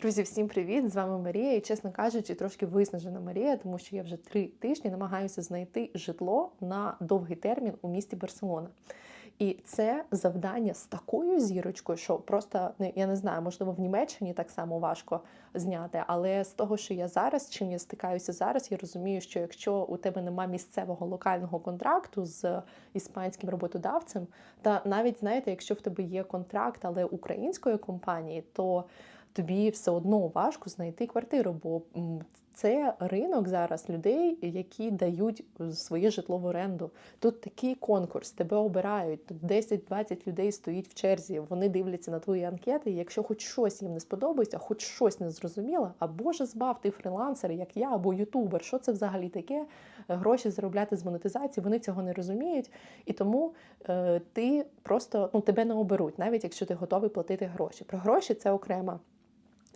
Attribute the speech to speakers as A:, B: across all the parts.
A: Друзі, всім привіт! З вами Марія. І чесно кажучи, трошки виснажена Марія, тому що я вже три тижні намагаюся знайти житло на довгий термін у місті Барселона. І це завдання з такою зірочкою, що просто ну, я не знаю, можливо, в Німеччині так само важко зняти. Але з того, що я зараз, чим я стикаюся зараз, я розумію, що якщо у тебе нема місцевого локального контракту з іспанським роботодавцем, та навіть знаєте, якщо в тебе є контракт, але української компанії, то тобі все одно важко знайти квартиру, бо це ринок зараз людей, які дають своє житло в оренду. Тут такий конкурс, тебе обирають. Тут 10-20 людей стоїть в черзі. Вони дивляться на твої анкети. і Якщо хоч щось їм не сподобається, хоч щось не зрозуміло, а Боже збав, ти фрилансер, як я, або ютубер. Що це взагалі таке? Гроші заробляти з монетизації, вони цього не розуміють. І тому е, ти просто ну, тебе не оберуть, навіть якщо ти готовий платити гроші. Про гроші це окрема.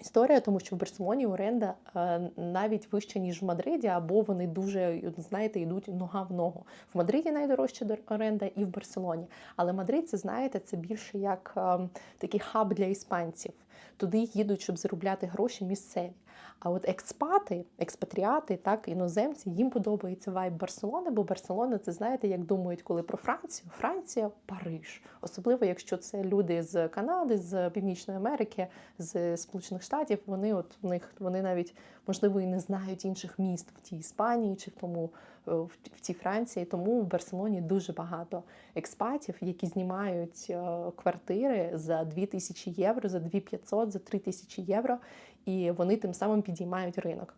A: Історія, тому що в Барселоні оренда е, навіть вища, ніж в Мадриді, або вони дуже, знаєте, йдуть нога в ногу. В Мадриді найдорожча оренда і в Барселоні. Але Мадрид, це знаєте, це більше як е, такий хаб для іспанців. Туди їдуть, щоб заробляти гроші місцеві. А от експати, експатріати, так, іноземці, їм подобається вайб Барселони, бо Барселона, це знаєте, як думають, коли про Францію, Франція, Париж. Особливо, якщо це люди з Канади, з Північної Америки, з Сполучених Штатів, вони от в них вони навіть можливо і не знають інших міст в тій Іспанії чи в тому в в тій Франції. Тому в Барселоні дуже багато експатів, які знімають е, квартири за 2000 євро, за 2500, за 3000 євро, і вони тим самим підіймають ринок.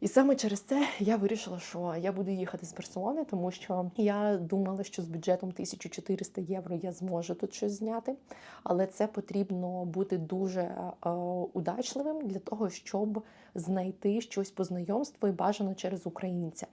A: І саме через це я вирішила, що я буду їхати з Барселони, тому що я думала, що з бюджетом 1400 євро я зможу тут щось зняти, але це потрібно бути дуже е, удачливим для того, щоб знайти щось по знайомству і бажано через українця.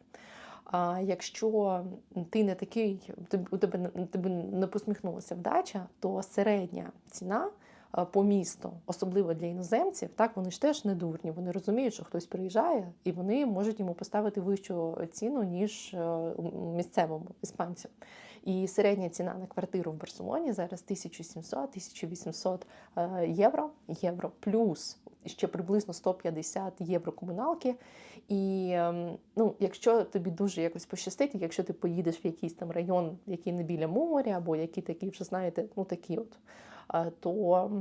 A: А якщо ти не такий, у тебе тобі не посміхнулася вдача, то середня ціна е, по місту, особливо для іноземців, так вони ж теж не дурні. Вони розуміють, що хтось приїжджає, і вони можуть йому поставити вищу ціну ніж е, місцевому іспанцю. І середня ціна на квартиру в Барселоні зараз 1700-1800 е, євро, євро плюс ще приблизно 150 євро комуналки. І ем, ну, якщо тобі дуже якось пощастить, якщо ти поїдеш в якийсь там район, який не біля моря, або який такий, вже знаєте, ну такі от, е, то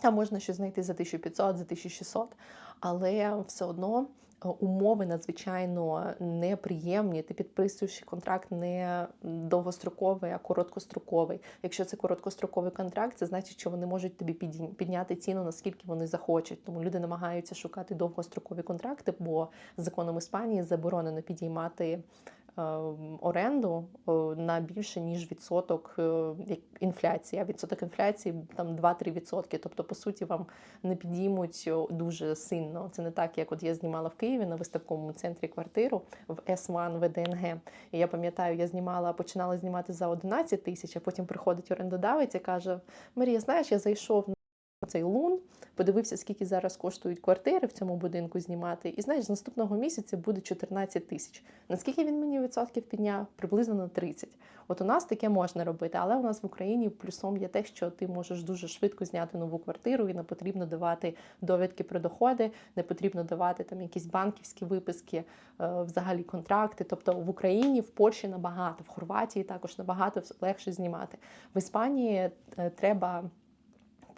A: там можна щось знайти за 1500, за 1600, але все одно умови надзвичайно неприємні. Ти підписуєш контракт не довгостроковий, а короткостроковий. Якщо це короткостроковий контракт, це значить, що вони можуть тобі підняти ціну наскільки вони захочуть. Тому люди намагаються шукати довгострокові контракти, бо законом Іспанії заборонено підіймати оренду е, на більше ніж відсоток е, інфляції. А відсоток інфляції там 2-3 відсотки. Тобто, по суті, вам не підіймуть дуже сильно. Це не так, як от я знімала в Києві на виставковому центрі квартиру в S1 ВДНГ. І я пам'ятаю, я знімала, починала знімати за 11 тисяч, а потім приходить орендодавець і каже: Марія, знаєш, я зайшов цей лун, подивився, скільки зараз коштують квартири в цьому будинку знімати. І знаєш, з наступного місяця буде 14 тисяч. Наскільки він мені відсотків підняв? Приблизно на 30. От у нас таке можна робити, але у нас в Україні плюсом є те, що ти можеш дуже швидко зняти нову квартиру і не потрібно давати довідки про доходи, не потрібно давати там якісь банківські виписки, е, взагалі контракти. Тобто в Україні, в Польщі набагато, в Хорватії також набагато легше знімати. В Іспанії е, треба.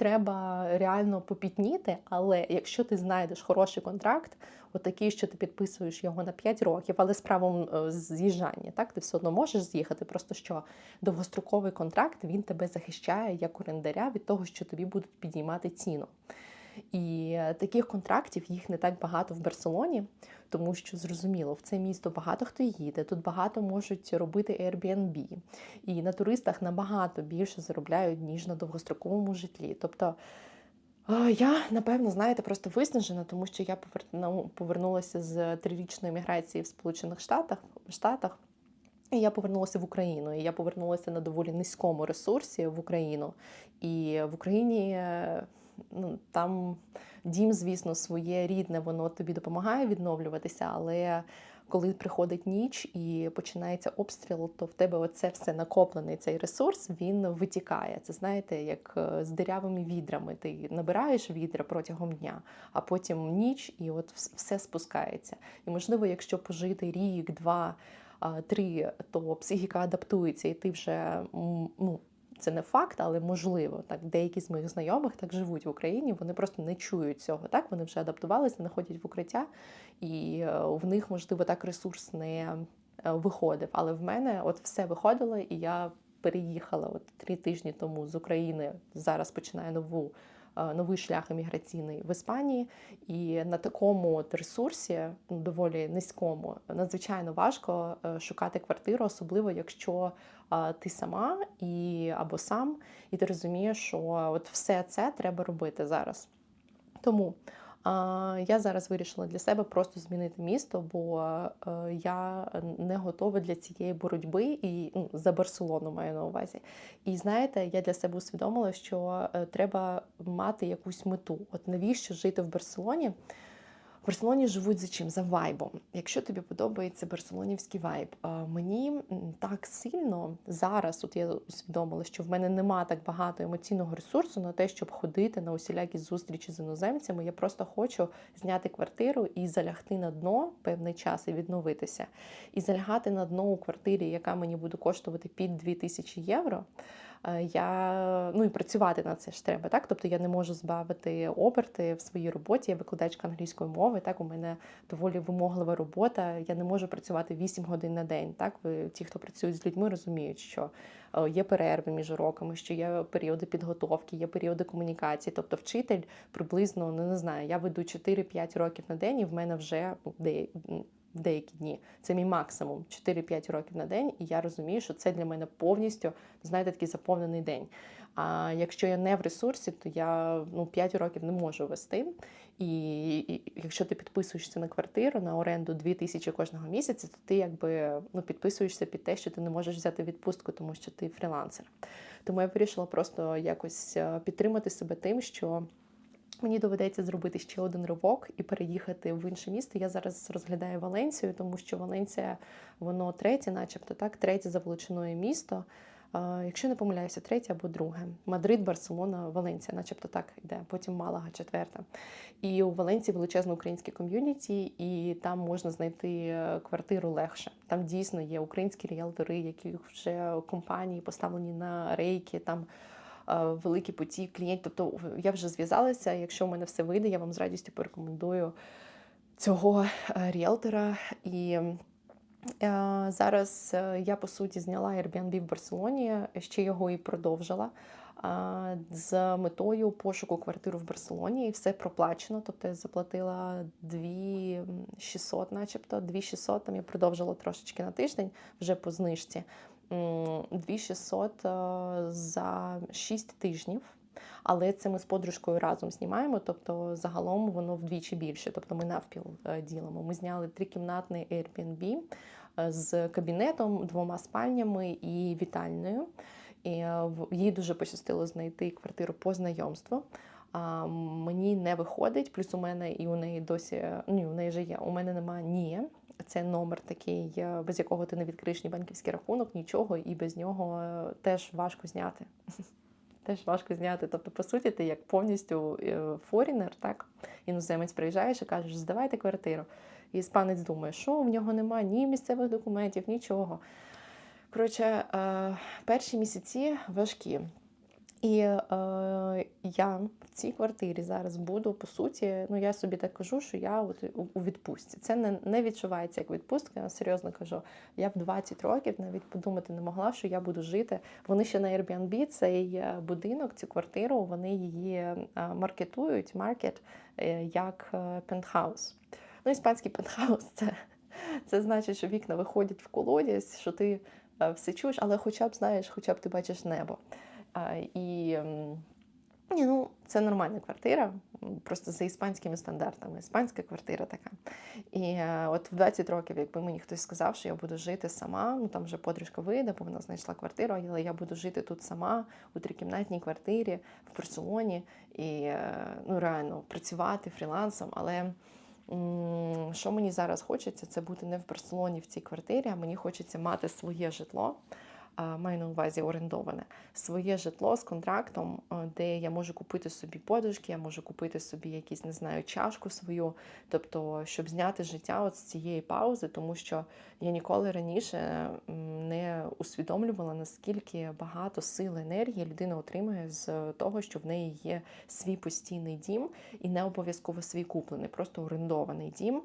A: Треба реально попітніти, але якщо ти знайдеш хороший контракт, отакий, що ти підписуєш його на 5 років, але з правом е, з'їжджання, так ти все одно можеш з'їхати. Просто що довгостроковий контракт він тебе захищає як орендаря від того, що тобі будуть підіймати ціну. І е, таких контрактів їх не так багато в Барселоні, тому що зрозуміло, в це місто багато хто їде, тут багато можуть робити Airbnb. І на туристах набагато більше заробляють, ніж на довгостроковому житлі. Тобто я, напевно, знаєте, просто виснажена, тому що я повернулася з трирічної міграції в Сполучених Штатах. Штатах. І я повернулася в Україну. І я повернулася на доволі низькому ресурсі в Україну. І в Україні е, ну, там дім, звісно, своє рідне, воно тобі допомагає відновлюватися, але коли приходить ніч і починається обстріл, то в тебе оце все накоплений цей ресурс, він витікає. Це знаєте, як е, з дирявими відрами. Ти набираєш відра протягом дня, а потім ніч, і от все спускається. І можливо, якщо пожити рік, два, три, то психіка адаптується, і ти вже ну. Це не факт, але можливо. Так, деякі з моїх знайомих так живуть в Україні. Вони просто не чують цього. Так, вони вже адаптувалися, не ходять в укриття, і е, в них, можливо, так ресурс не е, виходив. Але в мене от все виходило, і я переїхала от три тижні тому з України. Зараз починаю нову. е, Новий шлях еміграційний в Іспанії, і на такому от ресурсі, ну доволі низькому, надзвичайно важко шукати квартиру, особливо якщо ти сама і або сам, і ти розумієш, що от все це треба робити зараз. Тому я зараз вирішила для себе просто змінити місто, бо е, я не готова для цієї боротьби і ну, за Барселону маю на увазі. І знаєте, я для себе усвідомила, що е, треба мати якусь мету. От навіщо жити в Барселоні? В Барселоні живуть за чим? За вайбом. Якщо тобі подобається барселонівський вайб, мені так сильно зараз, от я усвідомила, що в мене нема так багато емоційного ресурсу на те, щоб ходити на усілякі зустрічі з іноземцями. Я просто хочу зняти квартиру і залягти на дно певний час і відновитися. І залягати на дно у квартирі, яка мені буде коштувати під 2000 євро. Е, Я ну і працювати на це ж треба, так тобто я не можу збавити оберти в своїй роботі. Я викладачка англійської мови. Так, у мене доволі вимоглива робота. Я не можу працювати 8 годин на день. Так, ви ті, хто працюють з людьми, розуміють, що е, є перерви між уроками, що є періоди підготовки, є періоди комунікації. Тобто, вчитель приблизно ну, не знаю, я веду 4-5 років на день, і в мене вже ну, деякі дні. Це мій максимум 4-5 років на день, і я розумію, що це для мене повністю знаєте, такий заповнений день. А якщо я не в ресурсі, то я ну 5 років не можу вести. І, і якщо ти підписуєшся на квартиру на оренду 2 тисячі кожного місяця, то ти якби ну підписуєшся під те, що ти не можеш взяти відпустку, тому що ти фрілансер. Тому я вирішила просто якось е, підтримати себе тим, що. Мені доведеться зробити ще один ривок і переїхати в інше місто. Я зараз розглядаю Валенцію, тому що Валенція, воно третє, начебто так, третє за величиною місто. Якщо не помиляюся, третє або друге. Мадрид, Барселона, Валенція, начебто так йде. Потім Малага, четверта. І у Валенції величезне українське ком'юніті, і там можна знайти е, квартиру легше. Там дійсно є українські ріелтори, які вже компанії поставлені на рейки. Там великий потік клієнтів. Тобто я вже зв'язалася. Якщо в мене все вийде, я вам з радістю порекомендую цього е, ріелтора. І е, зараз е, я по суті зняла Airbnb в Барселоні, ще його і продовжила. З метою пошуку квартиру в Барселоні і все проплачено. Тобто я заплатила 2600, начебто 2600, там я продовжила трошечки на тиждень вже по знижці. М, 2600 е, за 6 тижнів. Але це ми з подружкою разом знімаємо, тобто загалом воно вдвічі більше. Тобто ми навпіл е, ділимо. Ми зняли трикімнатний Airbnb е, з кабінетом, двома спальнями і вітальною. І їй дуже пощастило знайти квартиру по знайомству. А мені не виходить, плюс у мене і у неї досі ну, у неї вже є. У мене немає ні. Це номер такий, е, без якого ти не відкриєш ні банківський рахунок, нічого, і без нього е, теж важко зняти. Теж важко зняти. Тобто, по суті, ти як повністю е, форінер, так, іноземець приїжджаєш і кажеш, здавайте квартиру. І іспанець думає, що в нього немає ні місцевих документів, нічого. Коротше, перші місяці важкі. І е, я в цій квартирі зараз буду, по суті, ну я собі так кажу, що я от у, відпустці. Це не, не відчувається як відпустка, я серйозно кажу. Я в 20 років навіть подумати не могла, що я буду жити. Вони ще на Airbnb, цей е, будинок, цю квартиру, вони її е, маркетують, маркет е, як пентхаус. Ну, іспанський пентхаус це, це значить, що вікна виходять в колодязь, що ти все чуєш, але хоча б знаєш, хоча б ти бачиш небо. І ні, ну, це нормальна квартира, просто за іспанськими стандартами. Іспанська квартира така. І е, от в 20 років, якби мені хтось сказав, що я буду жити сама, ну там вже подружка вийде, бо вона знайшла квартиру, але я буду жити тут сама у трикімнатній квартирі в Барселоні і е, ну, реально працювати фрілансом. Але Що мені зараз хочеться, це бути не в Барселоні в цій квартирі, а мені хочеться мати своє житло. Маю на увазі орендоване. Своє житло з контрактом, е, де я можу купити собі подушки, я можу купити собі якісь, не знаю, чашку свою, тобто, щоб зняти життя от з цієї паузи, тому що я ніколи раніше не усвідомлювала, наскільки багато сил енергії людина отримує з того, що в неї є свій постійний дім, і не обов'язково свій куплений, просто орендований дім,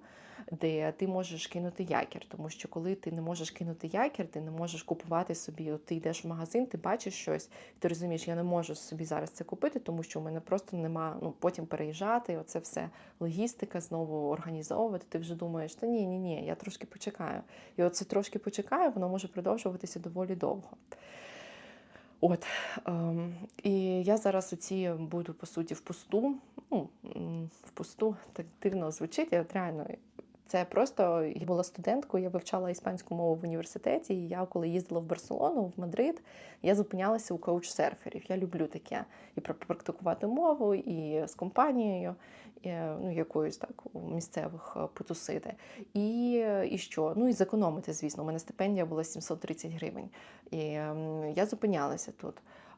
A: де ти можеш кинути якір. Тому що коли ти не можеш кинути якір, ти не можеш купувати собі. От ти йдеш в магазин, ти бачиш щось, і ти розумієш, я не можу собі зараз це купити, тому що у мене просто нема ну потім переїжджати. Оце все логістика знову організовувати. Ти вже думаєш, та ні, ні, ні, я трошки почекаю. І оце трошки почекаю, воно може продовжуватися доволі довго. От ем, і я зараз оці буду по суті в пусту. Ну в пусту так дивно звучить. Я от реально це просто я була студенткою, я вивчала іспанську мову в університеті. І я, коли їздила в Барселону, в Мадрид, я зупинялася у коуч-серферів. Я люблю таке і практикувати мову, і з компанією, і, ну якоюсь так у місцевих е, потусити. І, і що? Ну і зекономити, звісно. У мене стипендія була 730 гривень. І ем, я зупинялася тут.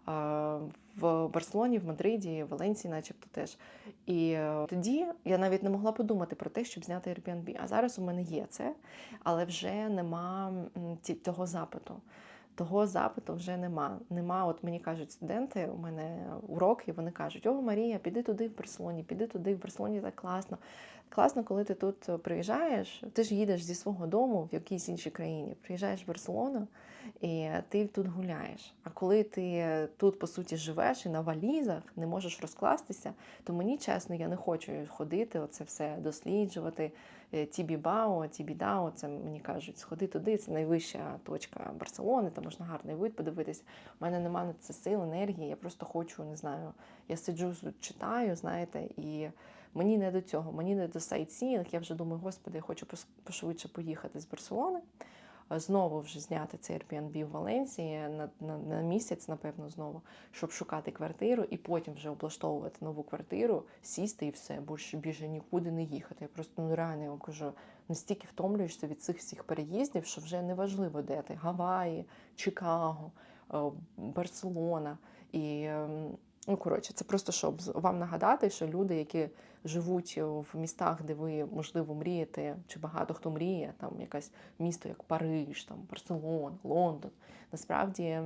A: В Барселоні, в Мадриді, в Валенції, начебто теж. І е, тоді я навіть не могла подумати про те, щоб зняти Airbnb. А зараз у мене є це, але вже нема того запиту. Того запиту вже нема. Нема, от мені кажуть студенти, у мене урок, і вони кажуть: О, Марія, піди туди в Барселоні, піди туди, в Барселоні так класно. Класно, коли ти тут приїжджаєш, ти ж їдеш зі свого дому в якійсь іншій країні. Приїжджаєш в Барселону, і ти тут гуляєш. А коли ти тут, по суті, живеш і на валізах не можеш розкластися, то мені чесно, я не хочу ходити, оце все досліджувати. Е, Тібі-Бао, Тібі-Дао, це мені кажуть, сходи туди, це найвища точка Барселони, там можна гарний вид подивитися. У мене немає на це сил, енергії. Я просто хочу, не знаю, я сиджу, читаю, знаєте, і мені не до цього, мені не до сайтсінг. Я вже думаю, господи, я хочу пошвидше поїхати з Барселони. е, Знову вже зняти цей Airbnb в Валенції на, на, на місяць, напевно, знову, щоб шукати квартиру і потім вже облаштовувати нову квартиру, сісти і все, більше більше нікуди не їхати. Я просто ну реально я вам кажу, настільки втомлюєшся від цих всіх переїздів, що вже не важливо, де ти Гаваї, Чикаго, е, Барселона. І ем, ну коротше, це просто щоб вам нагадати, що люди, які живуть в містах, де ви можливо мрієте, чи багато хто мріє, там якесь місто, як Париж, там Барселона, Лондон. Насправді.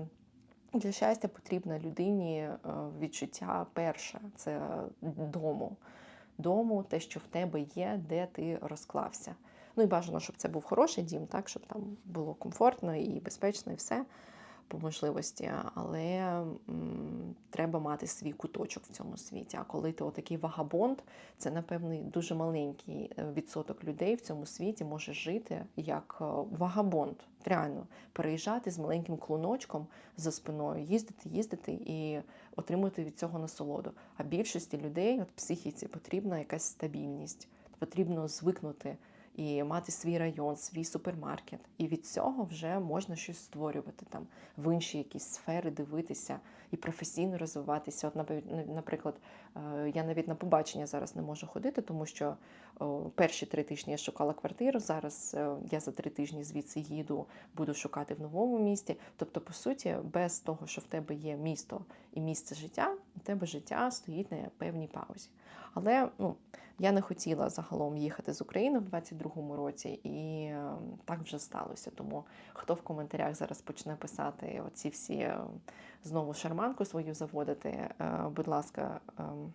A: Для щастя потрібно людині е, відчуття перше це дому. Дому, те, що в тебе є, де ти розклався. Ну і бажано, щоб це був хороший дім, так, щоб там було комфортно і безпечно, і все по можливості. Але м, треба мати свій куточок в цьому світі. А коли ти отакий вагабонд, це напевний дуже маленький е, відсоток людей в цьому світі може жити як е, вагабонд. Реально переїжджати з маленьким клуночком за спиною, їздити, їздити і отримувати від цього насолоду. А більшості людей, от психіці, потрібна якась стабільність, потрібно звикнути і мати свій район, свій супермаркет. І від цього вже можна щось створювати там в інші якісь сфери, дивитися і професійно розвиватися. От, напев- наприклад, е, я навіть на побачення зараз не можу ходити, тому що перші три тижні я шукала квартиру. Зараз е, я за три тижні звідси їду, буду шукати в новому місті. Тобто, по суті, без того, що в тебе є місто і місце життя, у тебе життя стоїть на певній паузі. Але ну, я не хотіла загалом їхати з України в 22-му році, і е, так вже сталося. Тому хто в коментарях зараз почне писати оці всі е, знову шарманку свою заводити, е, будь ласка, ем,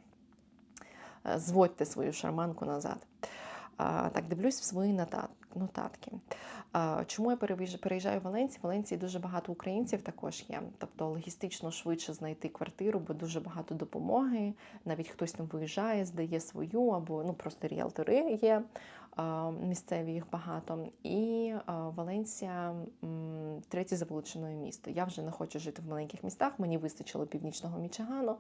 A: е, зводьте свою шарманку назад. Так, дивлюсь в свої нотат- нотатки. Чому я переїжджаю, в Валенцію? В Валенції дуже багато українців також є. Тобто логістично швидше знайти квартиру, бо дуже багато допомоги. Навіть хтось там виїжджає, здає свою, або ну просто ріелтори є. Місцеві їх багато. І Валенція третє за місто. Я вже не хочу жити в маленьких містах. Мені вистачило північного Мічигану.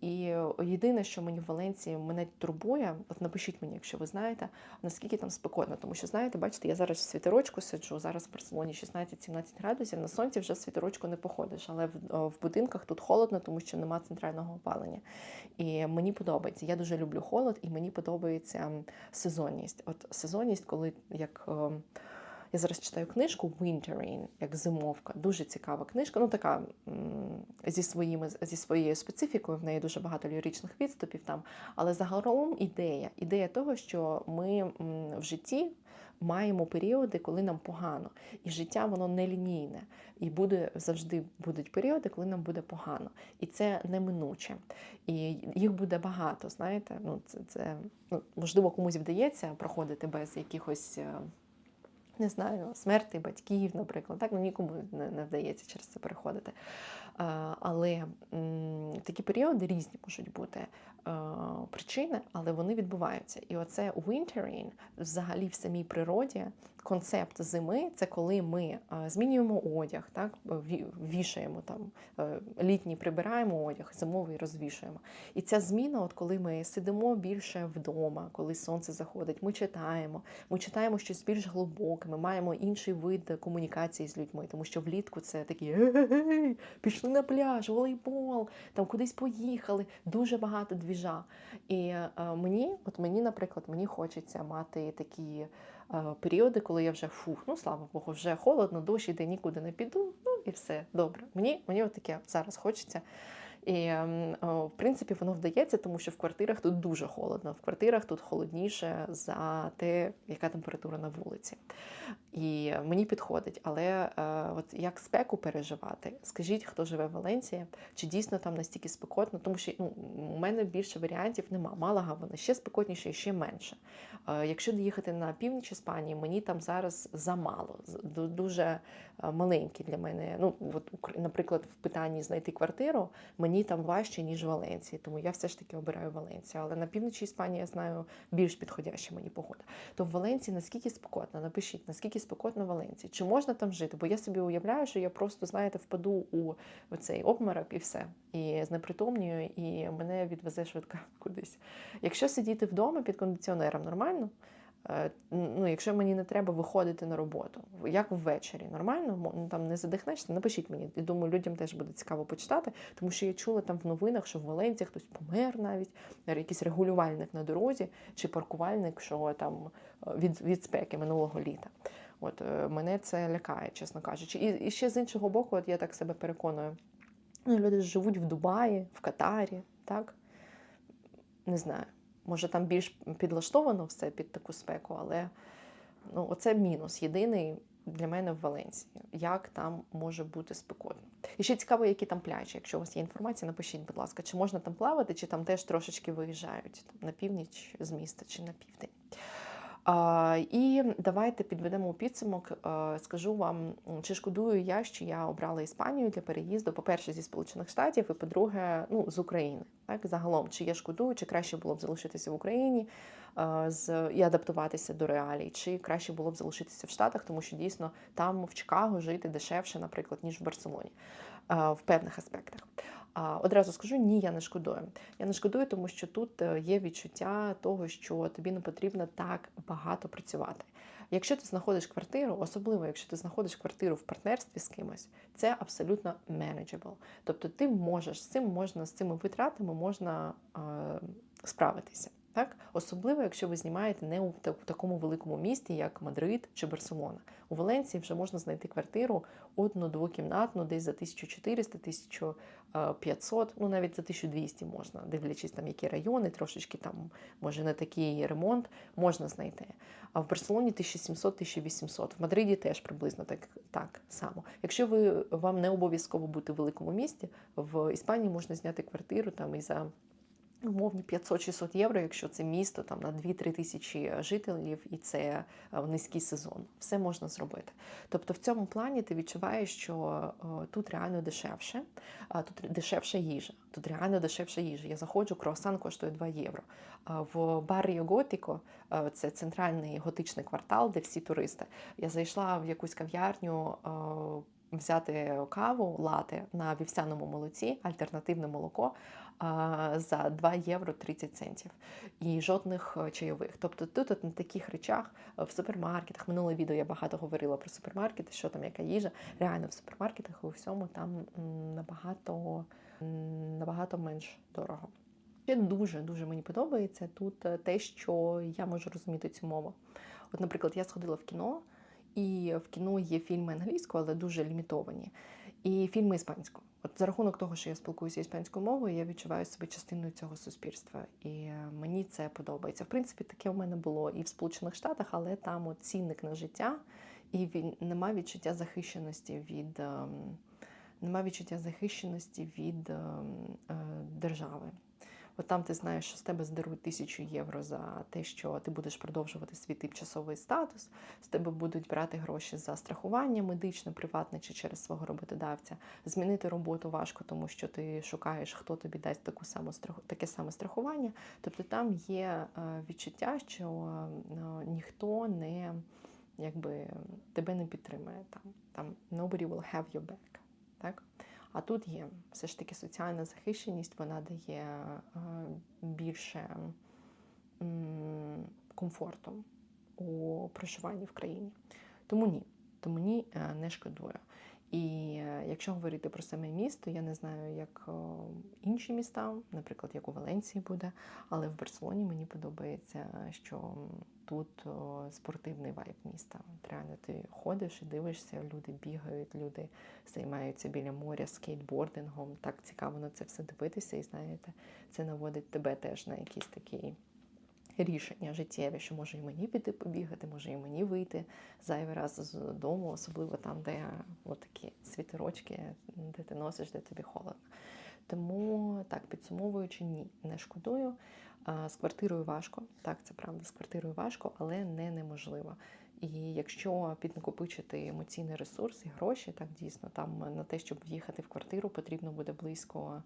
A: І єдине, що мені в Валенції мене турбує, от напишіть мені, якщо ви знаєте, наскільки там спекотно. Тому що, знаєте, бачите, я зараз в світерочку сиджу, зараз в Барселоні 16-17 градусів, на сонці вже в світерочку не походиш, але в, в будинках тут холодно, тому що нема центрального опалення. І мені подобається. Я дуже люблю холод, і мені подобається сезонність. От сезонність, коли як. Я зараз читаю книжку Wintering, як зимовка. Дуже цікава книжка. Ну така зі своїми зі своєю специфікою. В неї дуже багато ліричних відступів там. Але загалом ідея ідея того, що ми в житті маємо періоди, коли нам погано, і життя воно не лінійне, і буде завжди будуть періоди, коли нам буде погано, і це неминуче. І їх буде багато. Знаєте, ну це це ну можливо комусь вдається проходити без якихось. Не знаю, смерті батьків, наприклад, так ну нікому не, не вдається через це переходити. А, але такі періоди різні можуть бути причини, але вони відбуваються. І оце wintering взагалі в самій природі. Концепт зими це коли ми змінюємо одяг, так вішаємо там е, літній прибираємо одяг, зимовий розвішуємо. І ця зміна, от коли ми сидимо більше вдома, коли сонце заходить, ми читаємо, ми читаємо щось більш глибоке, ми маємо інший вид комунікації з людьми, тому що влітку це такі «Ей, пішли на пляж, волейбол, там кудись поїхали, дуже багато двіжа. І е, мені, от мені, наприклад, мені хочеться мати такі е, періоди, коли я вже фух, ну слава Богу, вже холодно, дощ іде, нікуди не піду. Ну і все добре. Мені мені от таке зараз хочеться. І ем, в принципі воно вдається, тому що в квартирах тут дуже холодно. В квартирах тут холодніше за те, яка температура на вулиці. І мені підходить. Але е, от як спеку переживати, скажіть, хто живе в Валенції, чи дійсно там настільки спекотно, тому що ну, у мене більше варіантів нема. Малага вона ще спекотніше і ще менше. Якщо їхати на північ Іспанії, мені там зараз замало, дуже е, маленькі для мене. Ну, от, наприклад, в питанні знайти квартиру, мені там важче, ніж в Валенції, тому я все ж таки обираю Валенцію. Але на півночі Іспанії я знаю більш підходяща мені погода. То в Валенції наскільки спекотно? Напишіть, наскільки спекотно в Валенції? Чи можна там жити? Бо я собі уявляю, що я просто, знаєте, впаду у цей обморок і все. І знепритомнюю, і мене відвезе швидко кудись. Якщо сидіти вдома під кондиціонером нормально. Е, Ну, якщо мені не треба виходити на роботу, як ввечері, нормально, ну, там не задихнешся, напишіть мені. І думаю, людям теж буде цікаво почитати, тому що я чула там в новинах, що в Валенції хтось помер навіть, е, якийсь регулювальник на дорозі чи паркувальник, що там е, від, від спеки минулого літа. От мене це лякає, чесно кажучи. І, і ще з іншого боку, от я так себе переконую. Ну, люди живуть в Дубаї, в Катарі, так? Не знаю. Може, там більш підлаштовано все під таку спеку, але ну, оце мінус єдиний для мене в Валенсії, Як там може бути спекотно? І ще цікаво, які там пляжі. Якщо у вас є інформація, напишіть, будь ласка, чи можна там плавати, чи там теж трошечки виїжджають там, на північ з міста чи на південь. І давайте підведемо підсумок. Скажу вам, чи шкодую я, що я обрала Іспанію для переїзду, по-перше, зі Сполучених Штатів, і по-друге, ну, з України. Так, загалом, чи я шкодую, чи краще було б залишитися в Україні з, і адаптуватися до реалій, чи краще було б залишитися в Штатах, тому що дійсно там в Чикаго жити дешевше, наприклад, ніж в Барселоні в певних аспектах. Одразу скажу, ні, я не шкодую. Я не шкодую, тому що тут е, є відчуття того, що тобі не потрібно так багато працювати. Якщо ти знаходиш квартиру, особливо якщо ти знаходиш квартиру в партнерстві з кимось, це абсолютно manageable. Тобто ти можеш з цим можна з цими витратами можна е, справитися. Так, особливо, якщо ви знімаєте не у такому великому місті, як Мадрид чи Барселона. У Валенції вже можна знайти квартиру одну двокімнатну, десь за 1400-1500, ну навіть за 1200 можна, дивлячись там, які райони, трошечки там, може, не такий ремонт, можна знайти. А в Барселоні 1700-1800, в Мадриді теж приблизно так, так само. Якщо ви вам не обов'язково бути в великому місті, в Іспанії можна зняти квартиру там і за умовні 500-600 євро, якщо це місто там на 2-3 тисячі жителів і це е, в низький сезон. Все можна зробити. Тобто в цьому плані ти відчуваєш, що е, тут реально дешевше, тут дешевша їжа. Тут реально дешевша їжа. Я заходжу, круасан коштує 2 євро. В Барріо Готіко, е, це центральний готичний квартал, де всі туристи. Я зайшла в якусь кав'ярню. е, взяти каву лати на вівсяному молоці, альтернативне молоко за 2 євро 30 центів і жодних е, чайових. Тобто тут от на таких речах е, в супермаркетах, минуле відео я багато говорила про супермаркети, що там яка їжа. Реально в супермаркетах і у всьому там набагато, набагато менш дорого. Ще дуже дуже мені подобається тут е, те, що я можу розуміти цю мову. От, наприклад, я сходила в кіно, і в кіно є фільми англійською, але дуже лімітовані, і фільми іспанською. От за рахунок того, що я спілкуюся іспанською мовою, я відчуваю себе частиною цього суспільства, і е, мені це подобається. В принципі, таке у мене було і в Сполучених Штатах, але там от цінник на життя, і він нема відчуття захищеності від. ем, Нема відчуття захищеності від ем, е, держави. От там ти знаєш, що з тебе здеруть тисячу євро за те, що ти будеш продовжувати свій тимчасовий статус, з тебе будуть брати гроші за страхування медичне, приватне чи через свого роботодавця. Змінити роботу важко, тому що ти шукаєш, хто тобі дасть таку саму таке саме страхування. Тобто там є е, відчуття, що е, ніхто не якби тебе не підтримає там. Там nobody will have your back. Так? А тут є все ж таки соціальна захищеність, вона дає е, більше комфорту у проживанні в країні. Тому ні, тому ні, е, не шкодую. І е, якщо говорити про саме місто, я не знаю, як інші міста, наприклад, як у Валенції буде, але в Барселоні мені подобається, що тут спортивний вайб міста. Реально ти ходиш і дивишся, люди бігають, люди займаються біля моря скейтбордингом. Так цікаво на це все дивитися, і знаєте, це наводить тебе теж на якийсь такий рішення життєві, що може і мені піти побігати, може і мені вийти зайвий раз з дому, особливо там, де такі світерочки, де ти носиш, де тобі холодно. Тому так, підсумовуючи, ні, не шкодую. З квартирою важко, так, це правда, з квартирою важко, але не неможливо. І якщо піднакопичити емоційний ресурс і гроші, так дійсно там на те, щоб в'їхати в квартиру, потрібно буде близько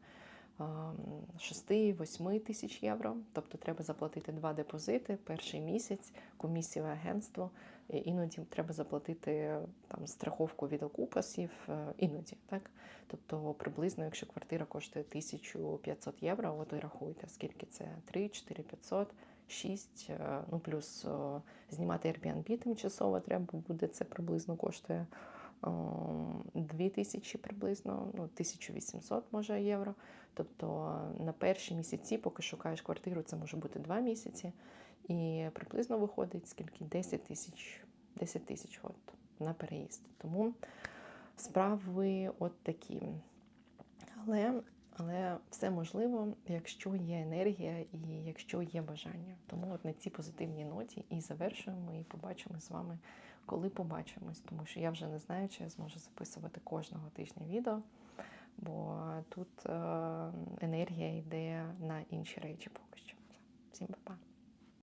A: 6-8 тисяч євро. Тобто треба заплатити два депозити перший місяць, комісію агентство. Іноді треба заплатити там страховку від окупасів, е, іноді, так? Тобто приблизно, якщо квартира коштує 1500 євро, от і рахуйте, скільки це 3, 4, 500, 6, е, ну плюс знімати Airbnb тимчасово треба буде, це приблизно коштує 2000 приблизно, ну 1800 може євро. Тобто на перші місяці, поки шукаєш квартиру, це може бути 2 місяці. І приблизно виходить скільки 10 тисяч 10 тисяч на переїзд. Тому справи от такі. Але, але все можливо, якщо є енергія і якщо є бажання. Тому от на цій позитивній ноті і завершуємо, і побачимо з вами, коли побачимось. Тому що я вже не знаю, чи я зможу записувати кожного тижня відео, бо тут е- енергія йде на інші речі поки що. Всім па-па.